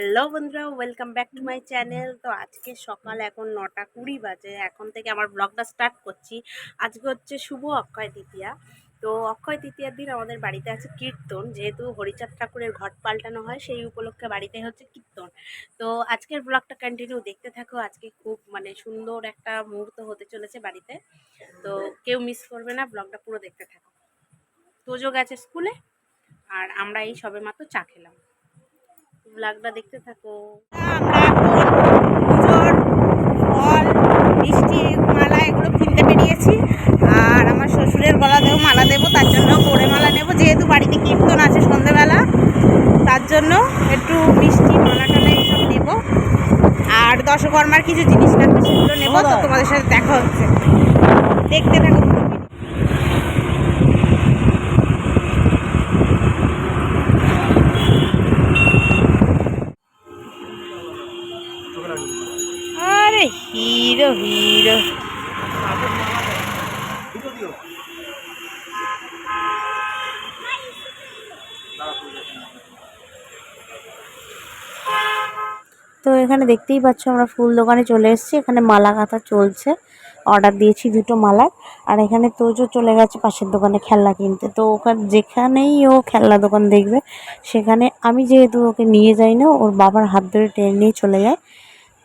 Hello বন্ধুরা welcome back to my channel তো আজকে সকাল এখন নটা কুড়ি বাজে, এখন থেকে আমার ব্লগটা স্টার্ট করছি। আজকে হচ্ছে শুভ অক্ষয় তৃতীয়া। তো অক্ষয় তৃতীয়ার দিন আমাদের বাড়িতে আছে কীর্তন। যেহেতু হরিচাঁদ ঠাকুরের ঘট পাল্টানো হয়, সেই উপলক্ষে বাড়িতে হচ্ছে কীর্তন। তো আজকের ব্লগটা কন্টিনিউ দেখতে থাকো। আজকে খুব মানে সুন্দর একটা মুহূর্ত হতে চলেছে বাড়িতে। তো কেউ মিস করবে না ব্লগটা পুরো দেখতে থাকো। তোজো গেছে স্কুলে আর আমরা এই সবে মাত্র চা খেলাম। ব্লগটা দেখতে থাকো। আমরা এখন পুজোর ফল মিষ্টি মালা এগুলো কিনতে বেরিয়েছি। আর আমার শ্বশুরের গলাতেও মালা দেবো তার জন্য গোড়ে মালা নেব। যেহেতু বাড়িতে কীর্তন আছে সন্ধেবেলা তার জন্য একটু মিষ্টি মালা টালা এইসব নেব। আর দশকর্মার কিছু জিনিস লাগবে সেগুলো নেব তো তোমাদের সাথে দেখা হচ্ছে। দেখতে থাকো পুরো video। আরে হিরো হিরো তো এখানে দেখতেই পাচ্ছ আমরা ফুল দোকানে চলে এসেছি। এখানে মালা কাঁথা চলছে। অর্ডার দিয়েছি দুটো মালা। আর এখানে তোজো চলে গেছে পাশের দোকানে খেলনা কিনতে। তো ওখানে যেখানেই ও খেলনা দোকান দেখবে, সেখানে আমি যেহেতু ওকে নিয়ে যাই না, ওর বাবার হাত ধরে টেনে নিয়ে চলে যায়।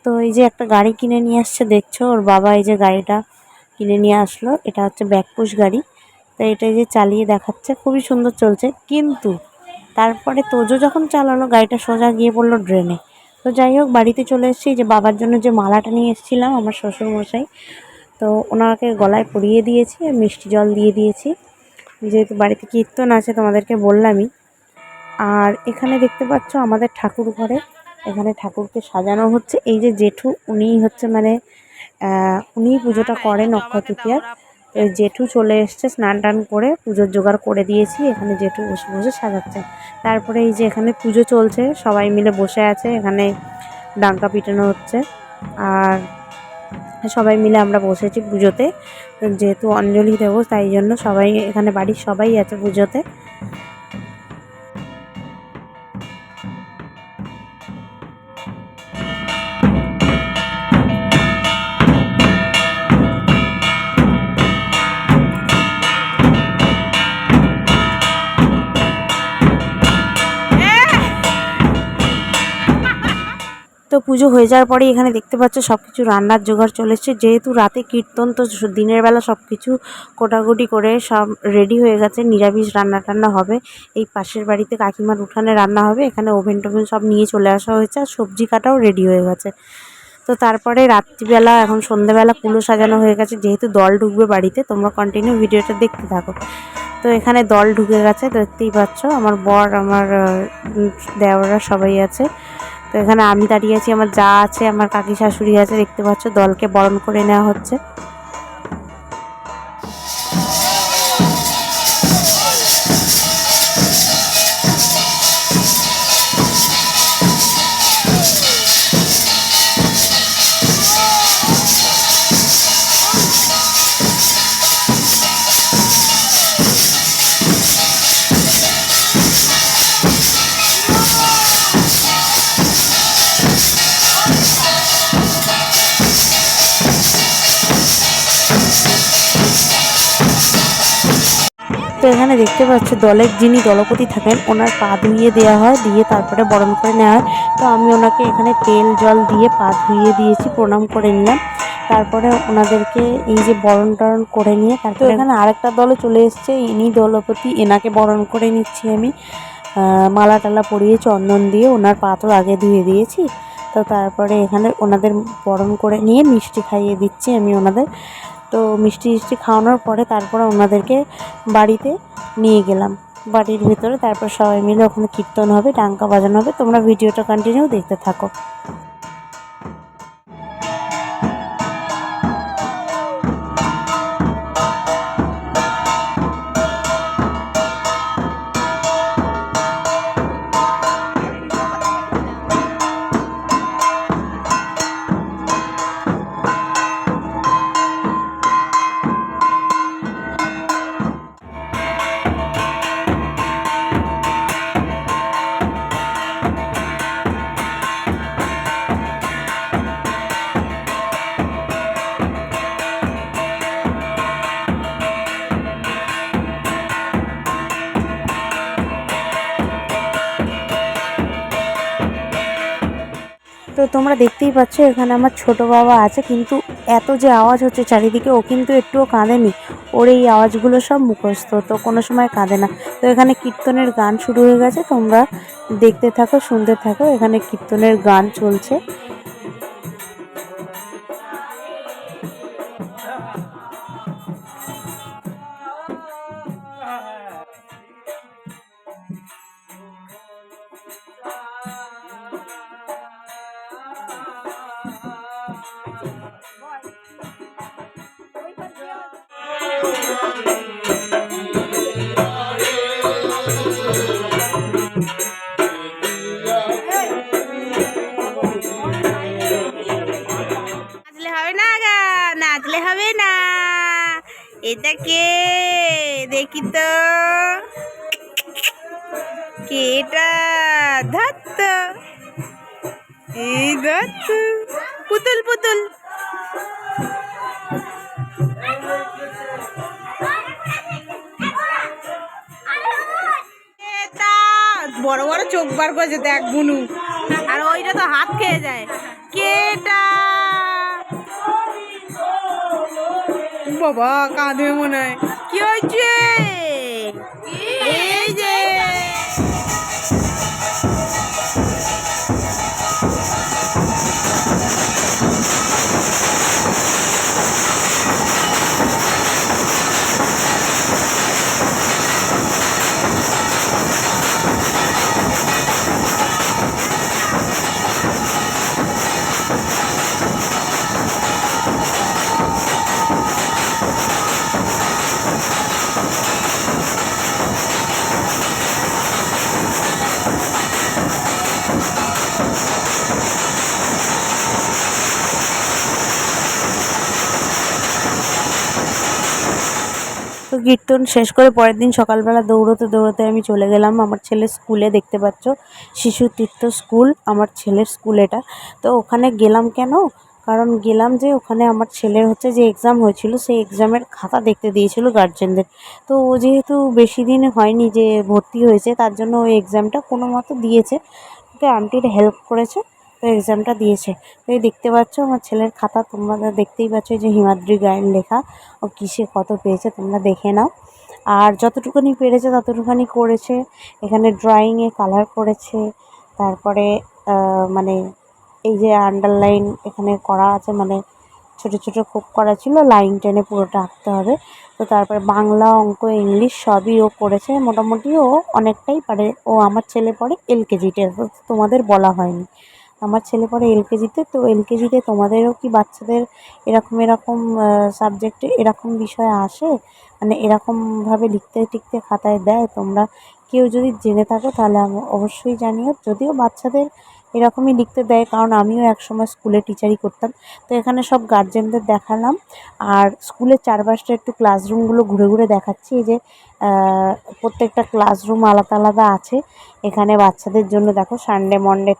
তো এই যে একটা গাড়ি কিনে নিয়ে আসছে, দেখছ? ওর বাবা এই যে গাড়িটা কিনে নিয়ে আসলো। এটা হচ্ছে ব্যাকপুশ গাড়ি। তো এটা যে চালিয়ে দেখাচ্ছে। খুবই সুন্দর চলছে। কিন্তু তারপরে তোজো যখন চালালো, গাড়িটা সোজা গিয়ে পড়ল ড্রেনে। তো যাই হোক, বাড়িতে চলে এসেছি। যে বাবার জন্য যে মালাটা নিয়ে এসেছিলাম আমার শ্বশুর মশাই তো ওনাকে গলায় পরিয়ে দিয়েছি মিষ্টি জল দিয়ে দিয়েছি। যেহেতু বাড়িতে কীর্তন আছে তোমাদেরকে বললামই। আর এখানে দেখতে পাচ্ছ আমাদের ঠাকুর ঘরে, এখানে ঠাকুরকে সাজানো হচ্ছে। এই যে জেঠু, উনিই হচ্ছে মানে উনিই পুজোটা করেন অক্ষয় তৃতীয়ার। জেঠু চলে এসছে, স্নান টান করে পুজোর জোগাড় করে দিয়েছি, এখানে জেঠু বসে বসে সাজাচ্ছে। তারপরে এই যে এখানে পুজো চলছে, সবাই মিলে বসে আছে, এখানে ডাঙ্কা পিটানো হচ্ছে। আর সবাই মিলে আমরা বসেছি পুজোতে, যেহেতু অঞ্জলি দেবো, তাই জন্য সবাই, এখানে বাড়ির সবাই আছে পুজোতে। পুজো হয়ে যাওয়ার পরে এখানে দেখতে পাচ্ছ সব কিছু রান্নার জোগাড় চলে এসছে যেহেতু রাতে কীর্তন, তো দিনের বেলা সব কিছু কোটাকুটি করে সব রেডি হয়ে গেছে, নিরামিষ রান্না টান্না হবে। এই পাশের বাড়িতে কাকিমার উঠানে রান্না হবে, এখানে ওভেন টোভেন সব নিয়ে চলে আসা হয়েছে আর সবজি কাটাও রেডি হয়ে গেছে। তো তারপরে রাত্রিবেলা, এখন সন্ধেবেলা কুলো সাজানো হয়ে গেছে, যেহেতু দল ঢুকবে বাড়িতে, তোমরা কন্টিনিউ ভিডিওটা দেখতে থাকো। তো এখানে দল ঢুকে গেছে, দেখতেই পাচ্ছ, আমার বর, আমার দেওররা সবাই আছে। তো এখানে আমি দাঁড়িয়ে আছি, আমার যা আছে, আমার কাকি শাশুড়ি আছে, দেখতে পাচ্ছ দলকে বরণ করে নেওয়া হচ্ছে। তো এখানে দেখতে পাচ্ছ দলের যিনি দলপতি থাকেন, ওনার পা ধুইয়ে দেওয়া হয়, দিয়ে তারপরে বরণ করে নেওয়া হয়। তো আমি ওনাকে এখানে তেল, জল দিয়ে পা ধুইয়ে দিয়েছি, প্রণাম করে নিলাম। তারপরে ওনাদেরকে এই যে বরণ টরণ করে নিয়ে, তারপরে এখানে আরেকটা দলে চলে এসছে, ইনি দলপতি, এনাকে বরণ করে নিচ্ছি আমি। মালা টালা পরিয়ে চন্দন দিয়ে ওনার পা তো আগে ধুয়ে দিয়েছি। তো তারপরে এখানে ওনাদের বরণ করে নিয়ে মিষ্টি খাইয়ে দিচ্ছি আমি ওনাদের। তো মিষ্টি মিষ্টি খাওয়ানোর পরে তারপরে ওনাদেরকে বাড়িতে নিয়ে গেলাম। বাড়ির ভিতরে তারপর সবাই মিলে ওখানে কীর্তন হবে, ডাঙ্কা বাজানো হবে। তোমরা ভিডিওটা কন্টিনিউ দেখতে থাকো। তো তোমরা দেখতেই পাচ্ছ, এখানে আমার ছোট বাবা আছে, কিন্তু এত যে আওয়াজ হচ্ছে চারিদিকে, ও কিন্তু একটুও কাঁদেনি। ওর এই আওয়াজগুলো সব মুখস্থ, তো কোনো সময় কাঁদে না। তো এখানে কীর্তনের গান শুরু হয়ে গেছে, তোমরা দেখতে থাকো, শুনতে থাকো, এখানে কীর্তনের গান চলছে। এটা কে? দেখি তো। কে এটা? ধত্ত এই ধত্ত পুতুল পুতুল। বড় বড় চোখ বার করেছে দেখ, বুনু। আর ওইটা তো হাত খেয়ে যায়। কেটা বাবা কাঁদে মনে হয়। কি হয়েছে? এই যে কীর্তন শেষ করে পরের দিন সকালবেলা দৌড়তে দৌড়তে আমি চলে গেলাম আমার ছেলের স্কুলে, দেখতে পাচ্ছ? শিশু তীর্থ স্কুল, আমার ছেলের স্কুল এটা। তো ওখানে গেলাম কেন? কারণ গেলাম যে ওখানে আমার ছেলের হচ্ছে যে এক্সাম হয়েছিল, সেই এক্সামের খাতা দেখতে দিয়েছিল গার্জেনদের তো ও যেহেতু বেশি দিন হয়নি যে ভর্তি হয়েছে, তার জন্য ওই এক্সামটা কোনো মতো দিয়েছে। ওকে আন্টির হেল্প করেছে। এক্সামটা দিয়েছে। তো এই দেখতে পাচ্ছ, আমার ছেলের খাতা তোমরা দেখতেই পাচ্ছ যে হিমাদ্রি গায়েন লেখা। ও কিসে কত পেয়েছে তোমরা দেখে নাও। আর যতটুকুনি পেরেছে ততটুকুনি করেছে। এখানে ড্রয়িংয়ে কালার করেছে। তারপরে মানে এই যে আন্ডারলাইন এখানে করা আছে মানে ছোট ছোট খুব করা ছিল লাইন টেনে পুরোটা আঁকতে হবে। তো তারপরে বাংলা অঙ্ক ইংলিশ সবই ও করেছে। মোটামুটি ও অনেকটাই পারে। ও আমার ছেলে পড়ে এলকেজিতে তোমাদের বলা হয়নি। আমার ছেলে পড়ে এলকেজিতে তো এলকেজিতে তোমাদেরও কি বাচ্চাদের এরকম এরকম সাবজেক্টে এরকম বিষয় আসে? মানে এরকমভাবে লিখতে টিখতে খাতায় দেয়? তোমরা কেউ যদি জেনে থাকো তাহলে আমি, অবশ্যই জানিও। যদিও বাচ্চাদের এরকমই লিখতে দেয়, কারণ আমিও একসময় স্কুলে টিচারই করতাম। তো এখানে সব গার্জেনদের দেখালাম। আর স্কুলের চারপাশটা একটু ক্লাসরুমগুলো ঘুরে ঘুরে দেখাচ্ছি। যে প্রত্যেকটা ক্লাসরুম আলাদা আলাদা আছে। এখানে বাচ্চাদের জন্য দেখো সানডে মনডে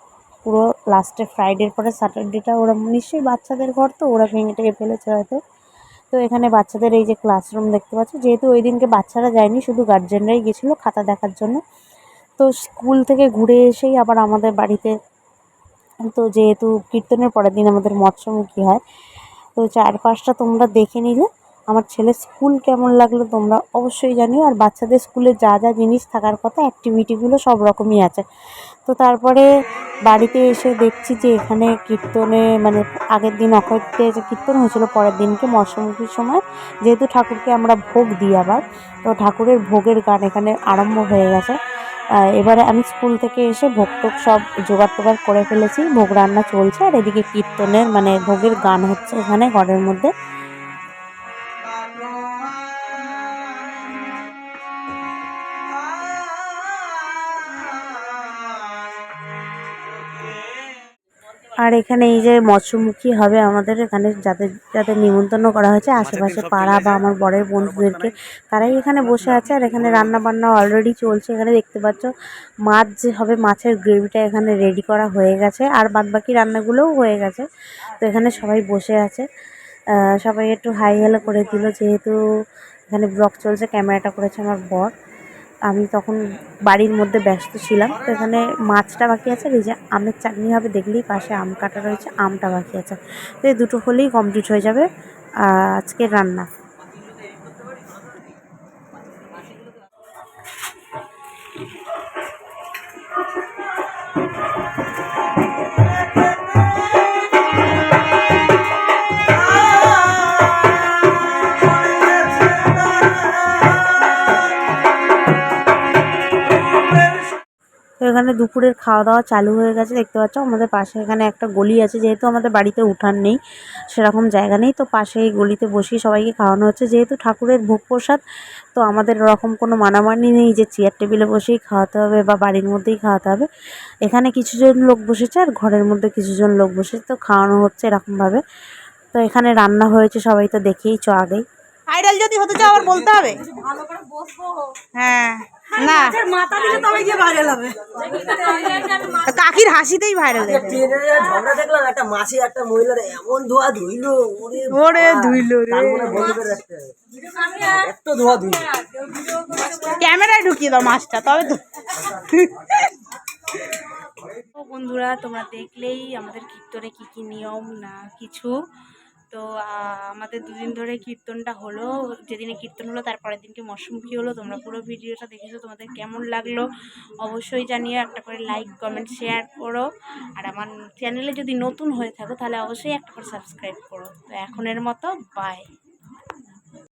পুরো লাস্টে ফ্রাইডের পরে স্যাটারডেটা ওরা নিশ্চয়ই বাচ্চাদের ঘর তো, ওরা ভেঙে টেঙে ফেলেছে হয়তো। তো এখানে বাচ্চাদের এই যে ক্লাসরুম দেখতে পাচ্ছ, যেহেতু ওই দিনকে বাচ্চারা যায়নি, শুধু গার্জেনরাই গেছিল খাতা দেখার জন্য। তো স্কুল থেকে ঘুরে এসেই আবার আমাদের বাড়িতে, তো যেহেতু কীর্তনের পরের দিন আমাদের মৎস্যমুখী হয়, তো চারপাশটা তোমরা দেখে নিলে। আমার ছেলে স্কুল কেমন লাগল তোমরা অবশ্যই জানিও। আর বাচ্চাদের স্কুলে যা যা জিনিস থাকার কথা অ্যাক্টিভিটিগুলো সব রকমই আছে। তো তারপরে বাড়িতে এসে দেখছি যে এখানে কীর্তনে মানে আগের দিন অক্ষয়তে যে কীর্তন হয়েছিল, পরের দিনকে মৎস্যমুখীর সময়, যেহেতু ঠাকুরকে আমরা ভোগ দিই আবার, তো ঠাকুরের ভোগের গান এখানে আরম্ভ হয়ে গেছে। এবারে আমি স্কুল থেকে এসে ভোগ সব জোগাড় টোগাড় করে ফেলেছি, ভোগ রান্না চলছে, আর এদিকে কীর্তনের মানে ভোগের গান হচ্ছে এখানে ঘরের মধ্যে। আর এখানে এই যে মৎস্যমুখী হবে আমাদের এখানে যাদের যাদের নিমন্ত্রণ করা হয়েছে আশেপাশে পাড়া বা আমার বরের বন্ধুদেরকে তারাই এখানে বসে আছে আর এখানে রান্না বান্না অলরেডি চলছে। এখানে দেখতে পাচ্ছ মাছ যে হবে মাছের গ্রেভিটা এখানে রেডি করা হয়ে গেছে আর বাদবাকি রান্নাগুলোও হয়ে গেছে। তো এখানে সবাই বসে আছে। সবাই একটু হাই হ্যালো করে দিল যেহেতু এখানে ব্লগ চলছে ক্যামেরাটা করেছে আমার বর। আমি তখন বাড়ির মধ্যে ব্যস্ত ছিলাম, তো এখানে মাছটা বাকি আছে আর এই যে আমের চাটনি হবে, দেখলেই পাশে আম কাটা রয়েছে, আমটা বাকি আছে। তো এই দুটো হলেই কমপ্লিট হয়ে যাবে আজকের রান্না। এখানে দুপুরের খাওয়া দাওয়া চালু হয়ে গেছে, দেখতে পাচ্ছ। আমাদের পাশে এখানে একটা গলি আছে, যেহেতু আমাদের বাড়িতে উঠান নেই, সেরকম জায়গা নেই। তো পাশে এই গলিতে বসিয়ে সবাইকে খাওয়ানো হচ্ছে। যেহেতু ঠাকুরের ভোগ প্রসাদ, তো আমাদের ওরকম কোনো মানামানি নেই যে চেয়ার টেবিলে বসেই খাওয়াতে হবে বা বাড়ির মধ্যেই খাওয়াতে হবে। এখানে কিছুজন লোক বসেছে আর ঘরের মধ্যে কিছুজন লোক বসেছে, তো খাওয়ানো হচ্ছে এরকমভাবে। তো এখানে রান্না হয়েছে সবাই তো দেখেই চ আগেই। আইডল যদি হতে চাও আবার বলতে হবে। হ্যাঁ না। মাথা দিলে তবে গিয়ে ভাইরাল হবে কাকির হাসিতেই ভাইরাল হয়ে ঝগড়া দেখলাম একটা মাসি একটা মহিলার এমন ধোয়া ধুইলো ওরে এত ধোয়া ক্যামেরায় ঢুকিয়ে দাও মাছটা তবে তো তো বন্ধুরা তোমরা দেখলেই আমাদের কীর্তনে কি কি নিয়ম না কিছু। তো আমাদের দুদিন ধরে কীর্তনটা হলো, যেদিনে কীর্তন হলো তার পরের দিনকে মশমুখী হলো, তোমরা পুরো ভিডিওটা দেখেছ, তোমাদের কেমন লাগল অবশ্যই জানিয়ে একটা করে লাইক কমেন্ট শেয়ার করো। আর আমার চ্যানেলে যদি নতুন হয়ে থাকো তাহলে অবশ্যই একটা করে সাবস্ক্রাইব করো। তো এখনের মতো বাই